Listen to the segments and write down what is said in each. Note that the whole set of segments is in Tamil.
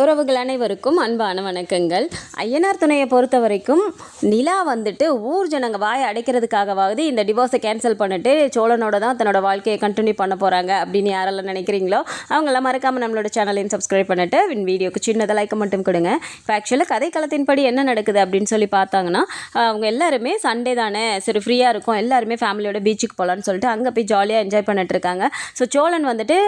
உறவுகள் அனைவருக்கும் அன்பான வணக்கங்கள். ஐயனார் துணையை பொறுத்த வரைக்கும் நிலா வந்துட்டு ஊர் ஜனங்க வாயை அடைக்கிறதுக்காகவாவது இந்த டிவோர்ஸை கேன்சல் பண்ணிட்டு சோழனோட தான் தன்னோட வாழ்க்கையை கண்டினியூ பண்ண போகிறாங்க அப்படின்னு யாரெல்லாம் நினைக்கிறீங்களோ அவங்களாம் மறக்காமல் நம்மளோட சேனலையும் சப்ஸ்கிரைப் பண்ணிட்டு வின் வீடியோக்கு சின்னதாக லைக் மட்டும் கொடுங்க. இப்போ ஆக்சுவலாக கதைக்களத்தின்படி என்ன நடக்குது அப்படின்னு சொல்லி பார்த்தாங்கன்னா அவங்க எல்லாருமே சண்டே தானே சரி ஃப்ரீயாக இருக்கும். எல்லாருமே ஃபேமிலியோட பீச்சுக்கு போகலான்னு சொல்லிட்டு அங்கே போய் ஜாலியாக என்ஜாய் பண்ணிட்டு இருக்காங்க. ஸோ சோழன் வந்துட்டு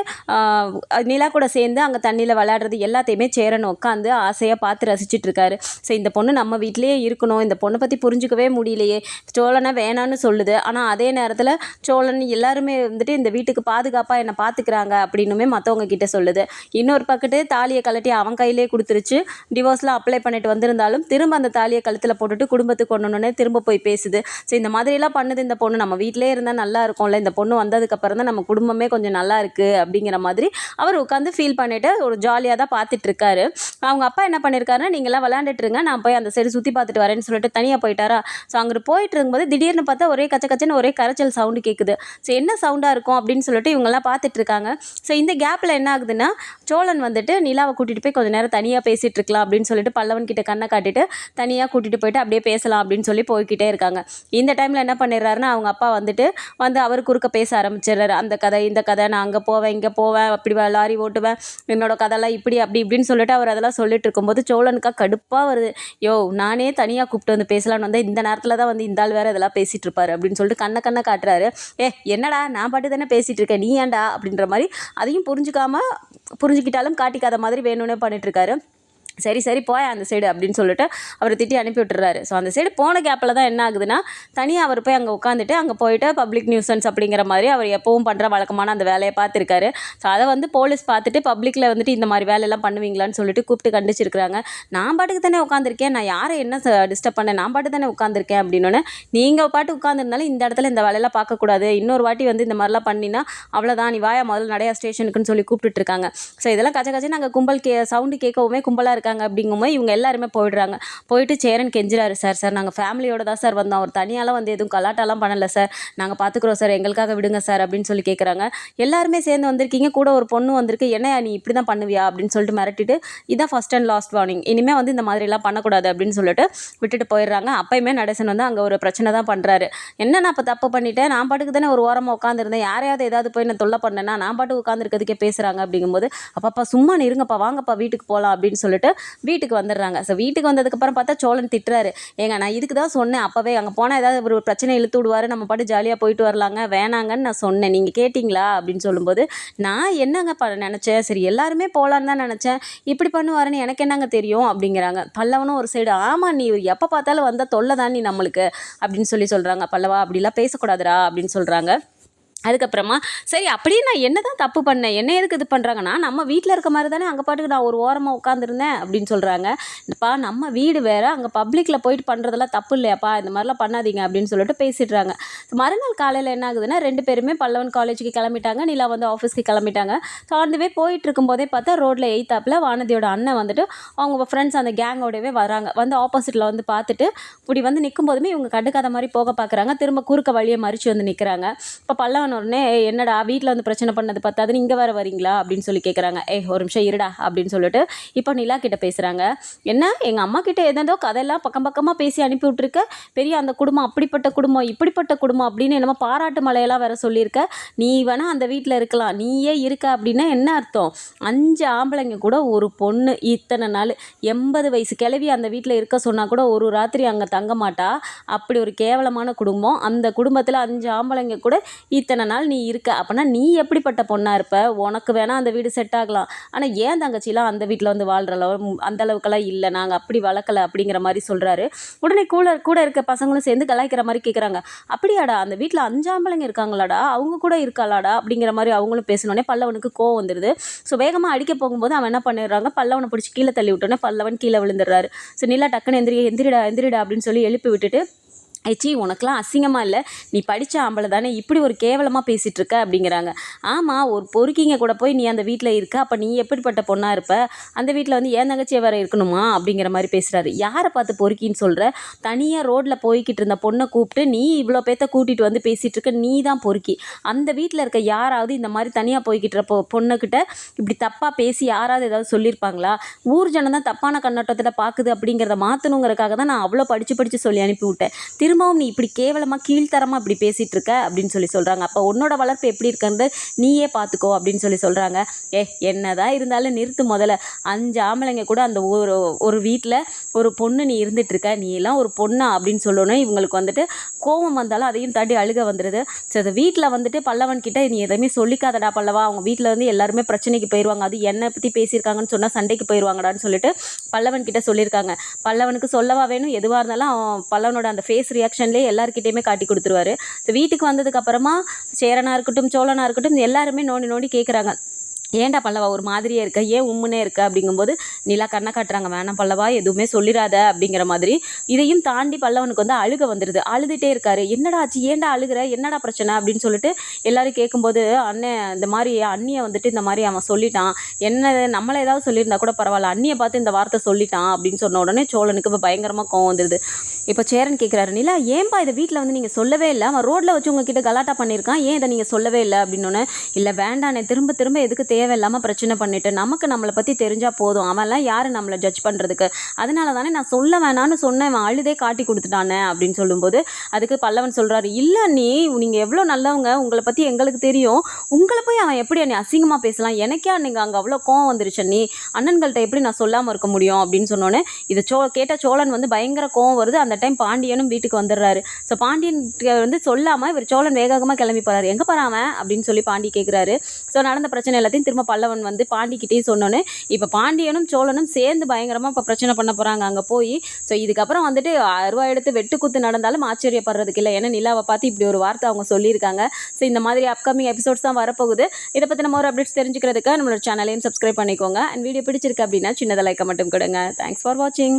நிலா கூட சேர்ந்து அங்கே தண்ணியில் விளையாடுறது எல்லாத்தையுமே சேரன் உட்காந்து ஆசையாக பார்த்து ரசிச்சிட்டு இருக்காரு ஸோ இந்த பொண்ணு நம்ம வீட்டிலேயே இருக்கணும். இந்த பொண்ணை பற்றி புரிஞ்சுக்கவே முடியலையே. சோழனை வேணான்னு சொல்லுது. ஆனால் அதே நேரத்தில் சோழன் எல்லாருமே வந்துட்டு இந்த வீட்டுக்கு பாதுகாப்பாக என்னை பார்த்துக்கிறாங்க அப்படின்னுமே மற்றவங்க கிட்ட சொல்லுது. இன்னொரு பக்கத்து தாலியை கழட்டி அவன் கையிலே கொடுத்துருச்சு. டிவோர்ஸ்லாம் அப்ளை பண்ணிட்டு வந்திருந்தாலும் திரும்ப அந்த தாலியை கழுத்தில் போட்டுட்டு குடும்பத்துக்கு கொண்டு திரும்ப போய் பேசுது. ஸோ இந்த மாதிரிலாம் பண்ணுது இந்த பொண்ணு. நம்ம வீட்டிலே இருந்தால் நல்லா இருக்கும்ல. இந்த பொண்ணு வந்ததுக்கப்புறம் தான் நம்ம குடும்பமே கொஞ்சம் நல்லா இருக்குது அப்படிங்கிற மாதிரி அவர் உட்காந்து ஃபீல் பண்ணிட்டு ஒரு ஜாலியாக தான் பார்த்துட்டு இருக்காரு. அவங்க அப்பா என்ன பண்ணியிருக்காருன்னா நீங்களாம் விளையாண்டுட்டு இருங்க நான் போய் அந்த சைடு சுற்றி பார்த்துட்டு வரேன்னு சொல்லிட்டு தனியாக போயிட்டாரா? ஸோ அங்கே போயிட்டு இருக்கும்போது திடீர்னு பார்த்தா ஒரே கச்ச கச்சன்னு ஒரே கரைச்சல் சவுண்டு கேட்குது ஸோ என்ன சவுண்டாக இருக்கும் அப்படின்னு சொல்லிட்டு இவங்கெல்லாம் பார்த்துட்டு இருக்காங்க. ஸோ இந்த கேப்பில் என்ன ஆகுதுன்னா சோழன் வந்துட்டு நிலாவை கூட்டிகிட்டு போய் கொஞ்சம் நேரம் தனியாக பேசிகிட்டு இருக்கலாம் அப்படின்னு சொல்லிட்டு பல்லவன் கிட்ட கண்ணை காட்டிட்டு தனியாக கூட்டிகிட்டு போயிட்டு அப்படியே பேசலாம் அப்படின்னு சொல்லி போய்க்கிட்டே இருக்காங்க. இந்த டைமில் என்ன பண்ணிடுறாருன்னா அவங்க அப்பா வந்துட்டு வந்து அவர் குறுக்க பேச ஆரம்பிச்சிடுறாரு. அந்த கதை இந்த கதை நான் அங்கே போவேன் இங்கே போவேன் அப்படி லாரி ஓட்டுவேன் என்னோட கதைலாம் இப்படி அப்படி இப்படின்னு சொல்லிட்டு அவர் அதெல்லாம் சொல்லிட்டு இருக்கும்போது சோழனுக்கா கடுப்பாக வருது. யோ நானே தனியாக கூப்பிட்டு வந்து பேசலான்னு வந்தேன் இந்த நேரத்தில் தான் வந்து இந்த ஆள் வேறு இதெல்லாம் பேசிகிட்டு இருப்பாரு அப்படின்னு சொல்லிட்டு கண்ணை கண்ணை காட்டுறாரு. ஏ என்னடா நான் பாட்டு தானே பேசிகிட்டு இருக்கேன் நீ ஏன்டா அப்படின்ற மாதிரி அதையும் புரிஞ்சுக்காம புரிஞ்சுக்கிட்டாலும் காட்டிக்காத மாதிரி வேணும்னே பண்ணிட்டுருக்காரு சரி சரி போய் அந்த சைடு அப்படின்னு சொல்லிட்டு அவர் திட்டி அனுப்பி விட்டுறாரு. ஸோ அந்த சைடு போன கேப்பில் தான் என்ன ஆகுதுன்னா தனியாக அவர் போய் அங்கே உட்காந்துட்டு அங்கே போயிட்டு பப்ளிக் நியூசன்ஸ் அப்படிங்கிற மாதிரி அவர் எப்பவும் பண்ணுற வழக்கமான அந்த வேலையை பார்த்துருக்காரு. ஸோ அதை வந்து போலீஸ் பார்த்துட்டு பப்ளிக்கில் வந்துட்டு இந்த மாதிரி வேலையெல்லாம் பண்ணுவீங்களான்னு சொல்லிட்டு கூப்பிட்டு கண்டிச்சிருக்காங்க நான் பாட்டுக்கு தானே உட்காந்துருக்கேன் நான் யாரை என்ன டிஸ்டர்ப் பண்ணேன்? நான் பாட்டு தானே உட்காந்துருக்கேன் அப்படின்னு நீங்கள் பாட்டு உட்காந்துருந்தாலும் இந்த இடத்துல இந்த வேலையெல்லாம் பார்க்கக்கூடாது. இன்னொரு வாட்டி வந்து இந்த மாதிரிலாம் பண்ணினா அவ்வளோதான் நீ வாயா முதல்ல நடையா ஸ்டேஷனுக்குன்னு சொல்லி கூப்பிட்டுட்டு இருக்காங்க. ஸோ இதெல்லாம் கச்ச கச்சன்னு நாங்கள் கும்பல் கே சவுண்டு கேட்கவுமே கும்பலாக இருக்காங்க அப்படிங்கும்போது இவங்க எல்லாருமே போயிடுறாங்க. போயிட்டு சேரன் கெஞ்சுறாரு சார் சார் நாங்கள் ஃபேமிலியோட தான் சார் வந்தோம். அவர் தனியாலாம் வந்து எதுவும் கலாட்டாலாம் பண்ணலை சார். நாங்கள் பார்த்துக்குறோம் சார். எங்களுக்காக விடுங்க சார் அப்படின்னு சொல்லி கேட்குறாங்க எல்லாருமே சேர்ந்து வந்திருக்கீங்க. கூட ஒரு பொண்ணு வந்திருக்கு. என்ன நீ இப்படி தான் பண்ணுவியா? அப்படின்னு சொல்லிட்டு மிரட்டிட்டு இதான் ஃபஸ்ட் அண்ட் லாஸ்ட் வார்னிங் இனிமேல் வந்து இந்த மாதிரிலாம் பண்ணக்கூடாது அப்படின்னு சொல்லிட்டு விட்டுட்டு போயிடுறாங்க. அப்பயுமே நடேசன் வந்து அங்கே ஒரு பிரச்சனை தான் பண்ணுறாரு என்ன நான் இப்போ தப்பு பண்ணிட்டேன். நான் பாட்டுக்கு தானே ஒரு ஓரமாக உட்காந்துருந்தேன் யாரையாவது ஏதாவது போய் நான் தொல்லை பண்ணேன்னா நான் பாட்டு உட்காந்துருக்கிறதுக்கே பேசுகிறாங்க அப்படிங்கும்போது அப்பாப்பா சும்மா இருங்கப்பா. வாங்கப்பா வீட்டுக்கு போகலாம் அப்படின்னு சொல்லிட்டு வீட்டுக்கு வந்துடுறாங்க. ஸோ வீட்டுக்கு வந்ததுக்கப்புறம் பார்த்தா சோழன் திட்டுறாரு. ஏங்க நான் இதுக்கு தான் சொன்னேன். அப்போவே அங்கே போனால் ஏதாவது ஒரு பிரச்சனை இழுத்து விடுவார். நம்ம பாட்டு ஜாலியாக போயிட்டு வரலாங்க. வேணாங்கன்னு நான் சொன்னேன். நீங்கள் கேட்டிங்களா? அப்படின்னு சொல்லும்போது நான் என்னங்க ப நினச்சேன்? சரி எல்லாருமே போகலான்னு தான் நினச்சேன். இப்படி பண்ணுவாருன்னு எனக்கு என்னங்க தெரியும்? அப்படிங்கிறாங்க. பல்லவனும் ஒரு சைடு ஆமாம் நீ எப்போ பார்த்தாலும் வந்தால் தொல்லை தான் நீ நம்மளுக்கு? அப்படின்னு சொல்லி சொல்கிறாங்க பல்லவா அப்படிலாம் பேசக்கூடாதுடா அப்படின்னு சொல்கிறாங்க அதுக்கப்புறமா சரி அப்படியே நான் என்ன தான் தப்பு பண்ணேன்? என்ன எதுக்கு இது பண்ணுறாங்கன்னா நம்ம வீட்டில் இருக்க மாதிரி தானே அங்கே பாட்டுக்கு நான் ஒரு ஓரமாக உட்காந்துருந்தேன் அப்படின்னு சொல்கிறாங்க அப்பா நம்ம வீடு வேறு அங்கே பப்ளிக்கில் போயிட்டு பண்ணுறதெல்லாம் தப்பு இல்லையாப்பா இந்த மாதிரிலாம் பண்ணாதீங்க அப்படின்னு சொல்லிட்டு பேசிடுறாங்க. மறுநாள் காலையில் என்ன ஆகுதுன்னா ரெண்டு பேருமே பல்லவன் காலேஜுக்கு கிளம்பிட்டாங்க நிலா வந்து ஆஃபீஸ்க்கு கிளம்பிட்டாங்க. ஸோ அந்த போயிட்டு இருக்கும்போதே பார்த்தா ரோட்டில் எய்த்தாப்பில் வானதியோட அண்ணன் வந்துட்டு அவங்க ஃப்ரெண்ட்ஸ் அந்த கேங்கோடவே வராங்க. வந்து ஆப்போசிட்டில் வந்து பார்த்துட்டு இப்படி வந்து நிற்கும் போதுமே இவங்க கண்டுக்காத மாதிரி போக பார்க்குறாங்க திரும்ப குறுக்க வழியை மறித்து வந்து நிற்கிறாங்க இப்போ பல்லவன் உடனே என்னடா வீட்டில் வந்து பிரச்சனை பண்ணது பத்தாதுன்னு இங்கே வேற வரீங்களா? அப்படின்னு சொல்லி கேட்குறாங்க ஏ ஒரு நிமிஷம் இருடா அப்படின்னு சொல்லிட்டு இப்போ நிலா கிட்ட பேசுகிறாங்க என்ன? எங்கள் அம்மா கிட்ட ஏதேதோ கதையெல்லாம் பக்கம் பக்கமாக பேசி அனுப்பி விட்ருக்க பெரிய அந்த குடும்பம் அப்படிப்பட்ட குடும்பம் இப்படிப்பட்ட குடும்பம் அப்படின்னு என்னமோ பாராட்டு மலையெல்லாம் வேற சொல்லியிருக்க. நீ வேணால் அந்த வீட்டில் இருக்கலாம். நீயே இருக்க அப்படின்னா என்ன அர்த்தம்? அஞ்சு ஆம்பளைங்க கூட ஒரு பொண்ணு இத்தனை நாள் எண்பது வயசு கிளவி அந்த வீட்டில் இருக்க சொன்னால் கூட ஒரு ராத்திரி அங்கே தங்க மாட்டா. அப்படி ஒரு கேவலமான குடும்பம். அந்த குடும்பத்தில் அஞ்சு ஆம்பளைங்க கூட இத்தனை நாள் நீ இருக்க அப்போனா நீ எப்படிப்பட்ட பொண்ணாக இருப்ப? உனக்கு வேணால் அந்த வீடு செட் ஆகலாம். ஆனால் ஏன் தங்கச்சிலாம் அந்த வீட்டில் வந்து வாழ்கிற அளவு அந்த அளவுக்கெல்லாம் இல்லை? நாங்கள் அப்படி வளர்க்கல அப்படிங்கிற மாதிரி சொல்கிறாரு உடனே கூட கூட இருக்க பசங்களும் சேர்ந்து கலாய்க்கிற மாதிரி கேட்குறாங்க அப்படியாடா அந்த வீட்டில் அஞ்சாம்பளைங்க இருக்காங்களாடா? அவங்க கூட இருக்காளாடா? அப்படிங்கிற மாதிரி அவங்களும் பேசினோடனே பல்லவனுக்கு கோவம் வந்துடுது ஸோ வேகமாக அடிக்க போகும்போது அவன் என்ன பண்ணிடுறாங்க? பல்லவனை பிடிச்சி கீழே தள்ளி விட்டோன்னே பல்லவன் கீழே விழுந்துடுறாரு. ஸோ நிலா டக்குன்னு எந்திரி எந்திரிடா எந்திரிடா அப்படின்னு சொல்லி எழுப்பி விட்டுட்டு ஏச்சி உனக்கெலாம் அசிங்கமாக இல்லை? நீ படித்த ஆம்பளை தானே இப்படி ஒரு கேவலமாக பேசிகிட்டு இருக்க அப்படிங்கிறாங்க. ஆமாம் ஒரு பொறுக்கிங்க கூட போய் நீ அந்த வீட்டில் இருக்க அப்போ நீ எப்படிப்பட்ட பொண்ணாக இருப்ப? அந்த வீட்டில் வந்து ஏன் தங்கச்சியை வேறு இருக்கணுமா? அப்படிங்கிற மாதிரி பேசுகிறாரு யாரை பார்த்து பொறுக்கின்னு சொல்கிற தனியாக ரோட்டில் போய்கிட்டு இருந்த பொண்ணை கூப்பிட்டு நீ இவ்வளோ பேர்த்த கூட்டிகிட்டு வந்து பேசிகிட்டு இருக்க நீ தான் பொறுக்கி. அந்த வீட்டில் இருக்க யாராவது இந்த மாதிரி தனியாக போய்கிட்டு இருப்போ பொண்ணுக்கிட்ட இப்படி தப்பாக பேசி யாராவது ஏதாவது சொல்லியிருப்பாங்களா? ஊர் ஜனம் தான் தப்பான கண்ணோட்டத்தில் பார்க்குது அப்படிங்கிறத மாற்றணுங்கிறக்காக தான் நான் அவ்வளோ படித்து படித்து சொல்லி அனுப்பி விட்டேன். திரும்பவும் நீ இப்படி கேவலமாக கீழ்த்தரமாக இப்படி பேசிகிட்டு இருக்க அப்படின்னு சொல்லி சொல்கிறாங்க அப்போ உன்னோட வளர்ப்பு எப்படி இருக்கிறது நீயே பார்த்துக்கோ அப்படின்னு சொல்லி சொல்கிறாங்க ஏ என்னதான் இருந்தாலும் நிறுத்து முதல்ல. அஞ்சு ஆம்பளைங்க கூட அந்த ஒரு ஒரு வீட்டில் ஒரு பொண்ணு நீ இருந்துட்டு இருக்க நீ எல்லாம் ஒரு பொண்ணா அப்படின்னு சொல்லணும். இவங்களுக்கு வந்துட்டு கோவம் வந்தாலும் அதையும் தாண்டி அழுக வந்துடுது ஸோ அந்த வீட்டில் வந்துட்டு பல்லவன் கிட்டே நீ எதுவுமே சொல்லிக்காதடா பல்லவா. அவங்க வீட்டில் வந்து எல்லாருமே பிரச்சனைக்கு போயிடுவாங்க அது என்னை பற்றி பேசியிருக்காங்கன்னு சொன்னால் சண்டைக்கு போயிடுவாங்கடான்னு சொல்லிட்டு பல்லவன் கிட்டே சொல்லியிருக்காங்க. பல்லவனுக்கு சொல்லவா வேணும்? எதுவாக இருந்தாலும் அவன் பல்லவனோட அந்த ஃபேஸ் ரியாக்ஷன்லேயே எல்லாருக்கிட்டையுமே காட்டி கொடுத்துருவாரு. ஸோ வீட்டுக்கு வந்ததுக்கு அப்புறமா சேரனா இருக்கட்டும் சோழனா இருக்கட்டும் எல்லாருமே நோண்டி நோண்டி கேட்குறாங்க ஏன்டா பல்லவா ஒரு மாதிரியே இருக்க? ஏன் உம்முனே இருக்க? அப்படிங்கும்போது நிலா கண்ணை காட்டுறாங்க. வேணாம் பல்லவா எதுவுமே சொல்லிடாத அப்படிங்கிற மாதிரி. இதையும் தாண்டி பல்லவனுக்கு வந்து அழுக வந்துடுது அழுதுகிட்டே இருக்காரு. என்னடா ஆச்சு? ஏன்டா அழுகுற? என்னடா பிரச்சனை? அப்படின்னு சொல்லிட்டு எல்லாரும் கேட்கும்போது அண்ணன் இந்த மாதிரி அண்ணியை வந்துட்டு இந்த மாதிரி அவன் சொல்லிட்டான். என்ன நம்மளை ஏதாவது சொல்லியிருந்தா கூட பரவாயில்ல. அண்ணியை பார்த்து இந்த வார்த்தை சொல்லிட்டான் அப்படின்னு சொன்ன உடனே சோழனுக்கு இப்போ பயங்கரமாக கோவம் வந்துடுது இப்போ சேரன் கேட்குறாரு நிலா ஏன்பா இதை வீட்டில் வந்து நீங்கள் சொல்லவே இல்லை? அவன் ரோட்டில் வச்சு உங்ககிட்ட கலாட்டா பண்ணியிருக்கான். ஏன் இதை நீங்கள் சொல்லவே இல்லை? அப்படின்னோடனே இல்லை வேண்டானே திரும்ப திரும்ப எதுக்கு தேவையில்லாமல் பிரச்சனை பண்ணிவிட்டு நமக்கு நம்மளை பற்றி தெரிஞ்சால் போதும். அவன்லாம் யார் நம்மளை ஜட்ஜ் பண்ணுறதுக்கு அதனால தானே நான் சொல்ல வேணான்னு சொன்னேன். அவன் அழுதே காட்டி கொடுத்துட்டானே. அப்படின்னு சொல்லும்போது அதுக்கு பல்லவன் சொல்கிறாரு இல்லை நீ நீங்கள் எவ்வளோ நல்லவங்க உங்களை பற்றி எங்களுக்கு தெரியும். உங்களை போய் அவன் எப்படி அண்ணி அசிங்கமாக பேசலாம்? எனக்கே அன்னைக்கு அங்கே அவ்வளோ கோவம் வந்துருச்சு நீ அண்ணன்கள்ட்ட எப்படி நான் சொல்லாமல் இருக்க முடியும்? அப்படின்னு சொன்னோன்னே இதை சோ கேட்ட சோழன் வந்து பயங்கர கோவம் வருது. அந்த டைம் பாண்டியனும் வீட்டுக்கு வந்துடுறாரு. ஸோ பாண்டியன் வந்து சொல்லாமல் இவர் சோழன் வேகமாக கிளம்பி போகிறாரு எங்கே போகிறான் அப்படின்னு சொல்லி பாண்டி கேட்குறாரு ஸோ நடந்த பிரச்சனை எல்லாத்தையும் திரும்ப பல்லவன் வந்து பாண்டிக்கிட்டேயும் சொன்னோன்னே இப்போ பாண்டியனும் சோழனும் சேர்ந்து பயங்கரமாக இப்போ பிரச்சனை பண்ண போகிறாங்க அங்கே போய். ஸோ இதுக்கப்புறம் வந்துட்டு அருவா எடுத்து வெட்டு குத்து நடந்தாலும் ஆச்சரியப்படுறதுக்கு இல்லை. ஏன்னா நிலாவை பார்த்து இப்படி ஒரு வார்த்தை அவங்க சொல்லியிருக்காங்க. ஸோ இந்த மாதிரி அப்கமிங் எபிசோட்ஸ் தான் வரப்போகுது. இதை பற்றி நம்ம ஒரு அப்டேட்ஸ் தெரிஞ்சுக்கிறதுக்கு நம்மளோட சேனலையும் சப்ஸ்கிரைப் பண்ணிக்கோங்க. அண்ட் வீடியோ பிடிச்சிருக்கு அப்படின்னா சின்னதாக லைக்கை மட்டும் கொடுங்க. தேங்க்ஸ் ஃபார் வாட்சிங்